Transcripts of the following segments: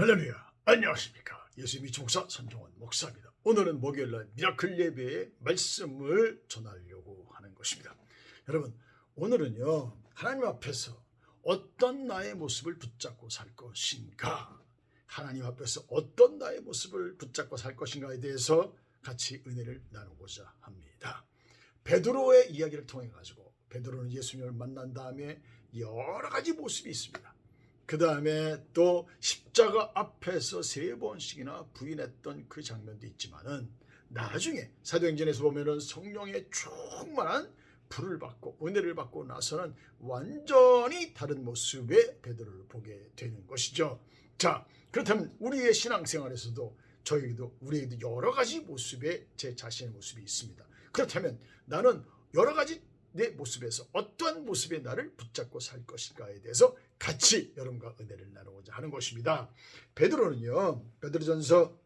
할렐루야. 안녕하십니까. 예수님이 총사 선종원 목사입니다. 오늘은 목요일날 미라클 예배의 말씀을 전하려고 하는 것입니다. 여러분 오늘은요 하나님 앞에서 어떤 나의 모습을 붙잡고 살 것인가 하나님 앞에서 어떤 나의 모습을 붙잡고 살 것인가에 대해서 같이 은혜를 나누고자 합니다. 베드로의 이야기를 통해 가지고 베드로는 예수님을 만난 다음에 여러 가지 모습이 있습니다 그 다음에 또 십자가 앞에서 세 번씩이나 부인했던 그 장면도 있지만은 나중에 사도행전에서 보면은 성령의 충만한 불을 받고 은혜를 받고 나서는 완전히 다른 모습의 베드로를 보게 되는 것이죠. 자 그렇다면 우리의 신앙생활에서도 저희도 우리에게도 여러 가지 모습의 제 자신의 모습이 있습니다. 그렇다면 나는 여러 가지 내 모습에서 어떠한 모습의 나를 붙잡고 살 것인가에 대해서 같이 여러분과 은혜를 나누고자 하는 것입니다. 베드로는요. 베드로전서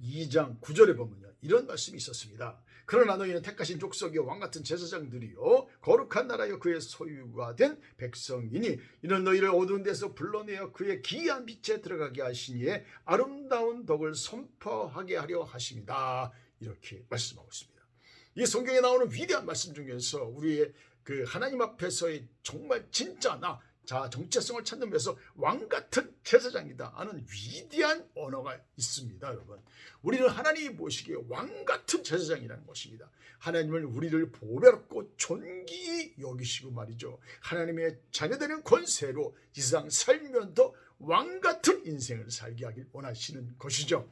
2장 9절에 보면요. 이런 말씀이 있었습니다. 그러나 너희는 택하신 족속이요 왕 같은 제사장들이요 거룩한 나라요 그의 소유가 된 백성이니 이는 너희를 어두운 데서 불러내어 그의 기이한 빛에 들어가게 하시니에 아름다운 덕을 선포하게 하려 하십니다. 이렇게 말씀하고 있습니다. 이 성경에 나오는 위대한 말씀 중에서 우리의 그 하나님 앞에서의 정말 진짜 나, 자 정체성을 찾는 데서 왕 같은 제사장이다 하는 위대한 언어가 있습니다, 여러분. 우리는 하나님이 보시기에 왕 같은 제사장이라는 것입니다. 하나님을 우리를 보배롭고 존귀히 여기시고 말이죠. 하나님의 자녀되는 권세로 이 세상 살면서 왕 같은 인생을 살게 하길 원하시는 것이죠.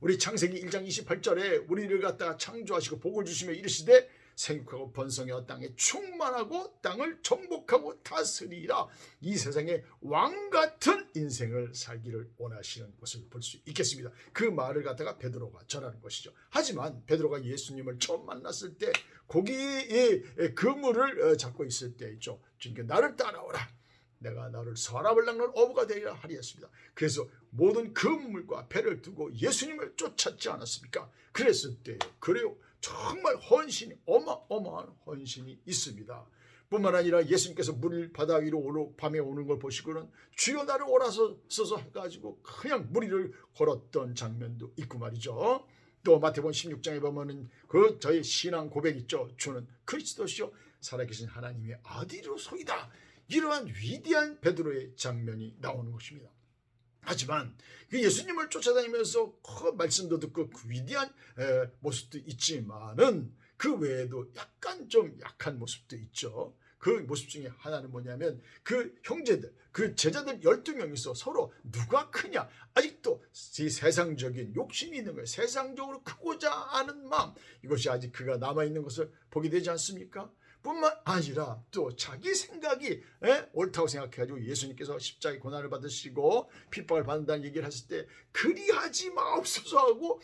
우리 창세기 1장 28절에 우리를 갖다가 창조하시고 복을 주시며 이르시되 생육하고 번성하여 땅에 충만하고 땅을 정복하고 다스리라 이 세상에 왕 같은 인생을 살기를 원하시는 것을 볼 수 있겠습니다. 그 말을 갖다가 베드로가 전하는 것이죠. 하지만 베드로가 예수님을 처음 만났을 때 고기의 그물을 어, 잡고 있을 때 있죠. 주님께 나를 따라오라. 내가 너를 서랍을 낚는 어부가 되리라 하리였습니다. 그래서 모든 그물과 배를 두고 예수님을 쫓았지 않았습니까? 그랬을 때 그래요. 정말 헌신이 어마어마한 헌신이 있습니다. 뿐만 아니라 예수님께서 물 바다 위로 오르, 밤에 오는 걸 보시고는 주여 나를 오라서 써서 해가지고 그냥 물 위를 걸었던 장면도 있고 말이죠. 또 마태복음 16장에 보면은 그 저의 신앙 고백 있죠. 주는 그리스도시요 살아계신 하나님의 아들로소이다. 이러한 위대한 베드로의 장면이 나오는 것입니다. 하지만 그 예수님을 쫓아다니면서 그 말씀도 듣고 그 위대한 에, 모습도 있지만은 그 외에도 약간 좀 약한 모습도 있죠. 그 모습 중에 하나는 뭐냐면 그 형제들, 그 제자들 12명이서 서로 누가 크냐. 아직도 이 세상적인 욕심이 있는 거예요. 세상적으로 크고자 하는 마음. 이것이 아직 그가 남아있는 것을 보게 되지 않습니까? 뿐만 아니라 또 자기 생각이 에? 옳다고 생각해가지고 예수님께서 십자가의 고난을 받으시고 핍박을 받는다는 얘기를 했을 때 그리하지 마옵소서 하고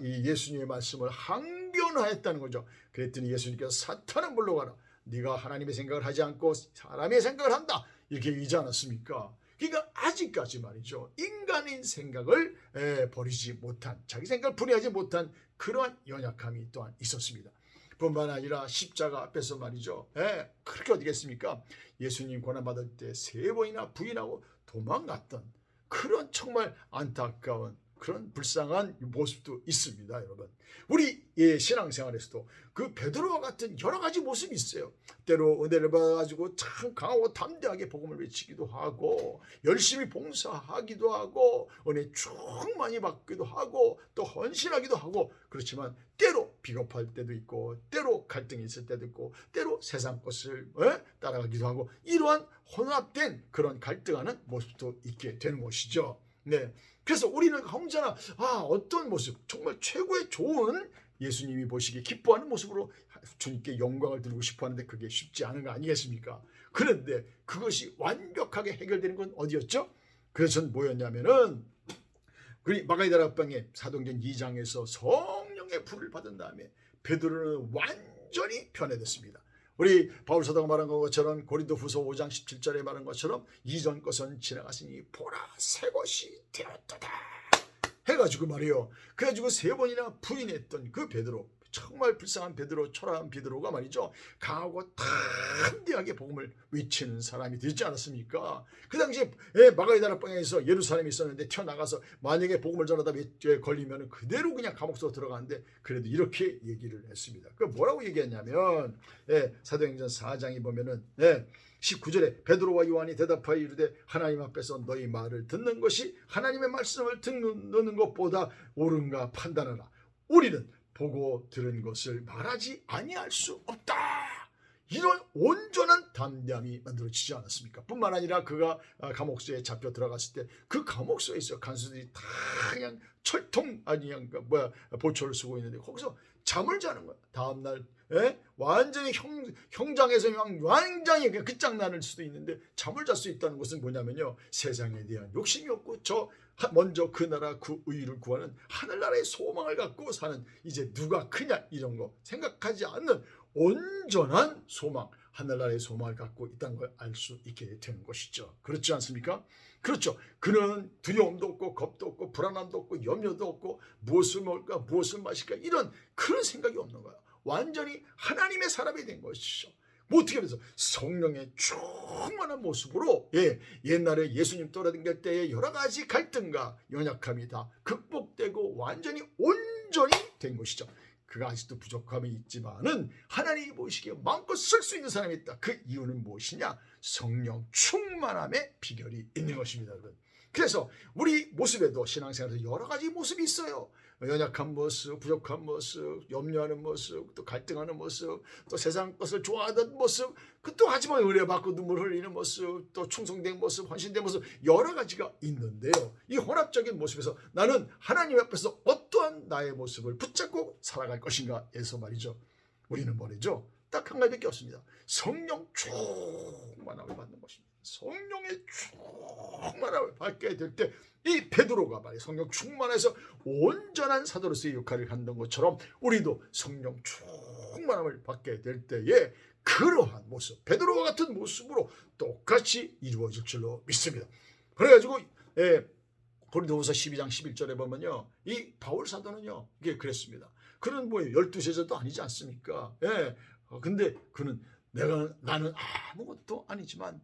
이 예수님의 말씀을 항변하였다는 거죠. 그랬더니 예수님께서 사탄은 물러가라. 네가 하나님의 생각을 하지 않고 사람의 생각을 한다. 이렇게 얘기하지 않았습니까? 그러니까 아직까지 말이죠. 인간인 생각을 에, 버리지 못한 자기 생각을 분리하지 못한 그러한 연약함이 또한 있었습니다. 뿐만 아니라 십자가 앞에서 말이죠. 예, 그렇게 어디겠습니까? 예수님 고난받을 때 세 번이나 부인하고 도망갔던 그런 정말 안타까운 그런 불쌍한 모습도 있습니다, 여러분. 우리 예, 신앙생활에서도 그 베드로와 같은 여러 가지 모습이 있어요. 때로 은혜를 받아가지고 참 강하고 담대하게 복음을 외치기도 하고 열심히 봉사하기도 하고 은혜 충만히 받기도 하고 또 헌신하기도 하고 그렇지만 때로 비겁할 때도 있고 때로 갈등이 있을 때도 있고 때로 세상 것을 에? 따라가기도 하고 이러한 혼합된 그런 갈등하는 모습도 있게 되는 것이죠. 네. 그래서 우리는 혼자나 아 어떤 모습 정말 최고의 좋은 예수님이 보시기에 기뻐하는 모습으로 주님께 영광을 드리고 싶어 하는데 그게 쉽지 않은 거 아니겠습니까? 그런데 그것이 완벽하게 해결되는 건 어디였죠? 그것은 뭐였냐면은 그리 마가이다락방에 사도행전 2장에서 성 령의 불을 받은 다음에 베드로는 완전히 변해됐습니다. 우리 바울 사도가 말한 것처럼 고린도 후서 5장 17절에 말한 것처럼 이전 것은 지나갔으니 보라 새 것이 되었도다 해가지고 말이요. 그래가지고 세 번이나 부인했던 그 베드로 정말 불쌍한 베드로 초라한 베드로가 말이죠 강하고 담대하게 복음을 외치는 사람이 되지 않았습니까? 그 당시에 예, 마가이다라 방에서 예루살렘에 있었는데 튀어나가서 만약에 복음을 전하다 걸리면 그대로 그냥 감옥으로 들어가는데 그래도 이렇게 얘기를 했습니다. 그 뭐라고 얘기했냐면 예, 사도행전 4장에 보면은 예, 19절에 베드로와 요한이 대답하여 이르되 하나님 앞에서 너희 말을 듣는 것이 하나님의 말씀을 듣는 것보다 옳은가 판단하라. 우리는 보고 들은 것을 말하지 아니할 수 없다. 이런 온전한 담대함이 만들어지지 않았습니까? 뿐만 아니라 그가 아, 감옥소에 잡혀 들어갔을 때 그 감옥소에서 간수들이 다 그냥 철통 아니 그냥 그 뭐야 보초를 쓰고 있는데 거기서 잠을 자는 거야. 다음 날 예? 완전히 형, 형장에서 완전히 그냥 끝장나는 수도 있는데 잠을 잘 수 있다는 것은 뭐냐면요 세상에 대한 욕심이 없고 저 하- 먼저 그 나라 그 의를 구하는 하늘나라의 소망을 갖고 사는 이제 누가 크냐 이런 거 생각하지 않는 온전한 소망 하늘나라의 소망을 갖고 있다는 걸 알 수 있게 되는 것이죠 그렇지 않습니까? 그렇죠 그는 두려움도 없고 겁도 없고 불안함도 없고 염려도 없고 무엇을 먹을까 무엇을 마실까 이런 그런 생각이 없는 거야 완전히 하나님의 사람이 된 것이죠. 뭐 어떻게 해서 성령의 충만한 모습으로 예, 옛날에 예수님 떠나댕길 때의 여러 가지 갈등과 연약함이 다 극복되고 완전히 온전히 된 것이죠. 그가 아직도 부족함이 있지만은 하나님이 보시기에 마음껏 쓸 수 있는 사람이 있다. 그 이유는 무엇이냐? 성령 충만함의 비결이 있는 것입니다, 여러분. 그래서 우리 모습에도 신앙생활에서 여러 가지 모습이 있어요. 연약한 모습, 부족한 모습, 염려하는 모습, 또 갈등하는 모습, 또 세상 것을 좋아하던 모습, 그 또 하지만 의뢰받고 눈물 흘리는 모습, 또 충성된 모습, 헌신된 모습 여러 가지가 있는데요. 이 혼합적인 모습에서 나는 하나님 앞에서 어떠한 나의 모습을 붙잡고 살아갈 것인가에서 말이죠. 우리는 뭐래죠? 딱 한 가지밖에 없습니다. 성령 충만함을 받는 것입니다. 성령의 충만함을 받게 될 때 이 베드로가 말이야 성령 충만해서 온전한 사도로서의 역할을 한던 것처럼 우리도 성령 충만함을 받게 될 때에 그러한 모습 베드로와 같은 모습으로 똑같이 이루어질 줄로 믿습니다. 그래가지고 예, 고린도후서 12장 11절에 보면요. 이 바울 사도는요. 이게 그랬습니다. 그는 뭐 열두 제자도 아니지 않습니까? 예. 어, 근데 그는 내가 나는 아무것도 아니지만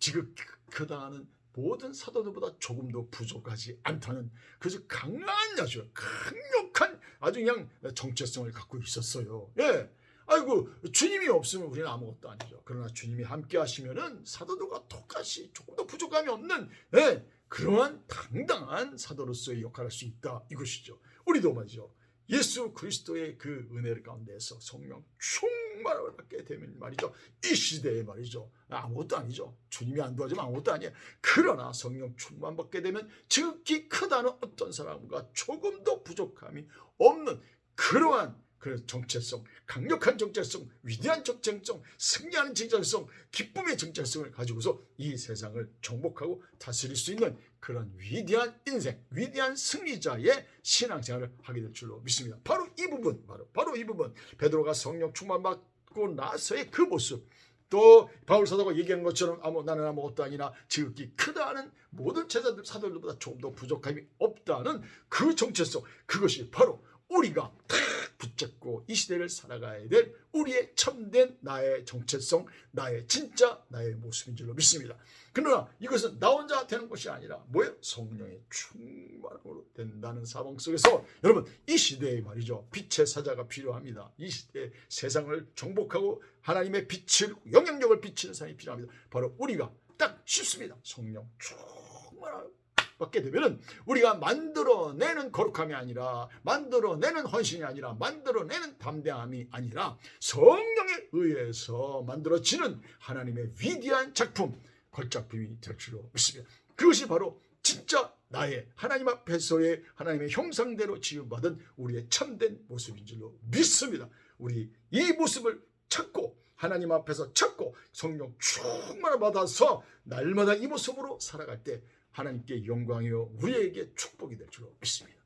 지극하다는 모든 사도들보다 조금 더 부족하지 않다는 그래서 강한 아주 강력한 아주 그냥 정체성을 갖고 있었어요. 예. 아이고 주님이 없으면 우리는 아무것도 아니죠. 그러나 주님이 함께 하시면은 사도들과 똑같이 조금 더 부족함이 없는 예, 그러한 당당한 사도로서의 역할을 할 수 있다 이것이죠. 우리도 말이죠. 예수 그리스도의 그 은혜 가운데서 성령 충만함을 받게 되면 말이죠. 이 시대에 말이죠. 아무것도 아니죠. 주님이 안 도와주면 아무것도 아니에요. 그러나 성령 충만 받게 되면 지극히 크다는 어떤 사람과 조금 더 부족함이 없는 그러한 그 정체성, 강력한 정체성, 위대한 정체성, 승리하는 정체성, 기쁨의 정체성을 가지고서 이 세상을 정복하고 다스릴 수 있는 그런 위대한 인생, 위대한 승리자의 신앙생활을 하게 될 줄로 믿습니다. 바로 이 부분, 바로 바로 이 부분. 베드로가 성령 충만 받고 나서의 그 모습. 또 바울 사도가 얘기한 것처럼 아무 나는 아무것도 아니나 지극히 크다는 모든 제자들 사도들보다 조금 더 부족함이 없다는 그 정체성 그것이 바로 우리가 다 붙잡고 이 시대를 살아가야 될 우리의 참된 나의 정체성, 나의 진짜 나의 모습인 줄로 믿습니다. 그러나 이것은 나 혼자 되는 것이 아니라 뭐예요? 성령의 충만함으로 된다는 사방 속에서 여러분 이 시대에 말이죠. 빛의 사자가 필요합니다. 이 시대에 세상을 정복하고 하나님의 빛을 영향력을 비치는 사람이 필요합니다. 바로 우리가 딱 쉽습니다. 성령 충만함 받게 되면은 우리가 만들어내는 거룩함이 아니라 만들어내는 헌신이 아니라 만들어내는 담대함이 아니라 성령에 의해서 만들어지는 하나님의 위대한 작품 걸작품이 될 줄로 믿습니다. 그것이 바로 진짜 나의 하나님 앞에서의 하나님의 형상대로 지음받은 우리의 참된 모습인 줄로 믿습니다. 우리 이 모습을 찾고 하나님 앞에서 찾고 성령 충만을 받아서 날마다 이 모습으로 살아갈 때 하나님께 영광이요 우리에게 축복이 될 줄로 믿습니다.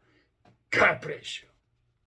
God bless you.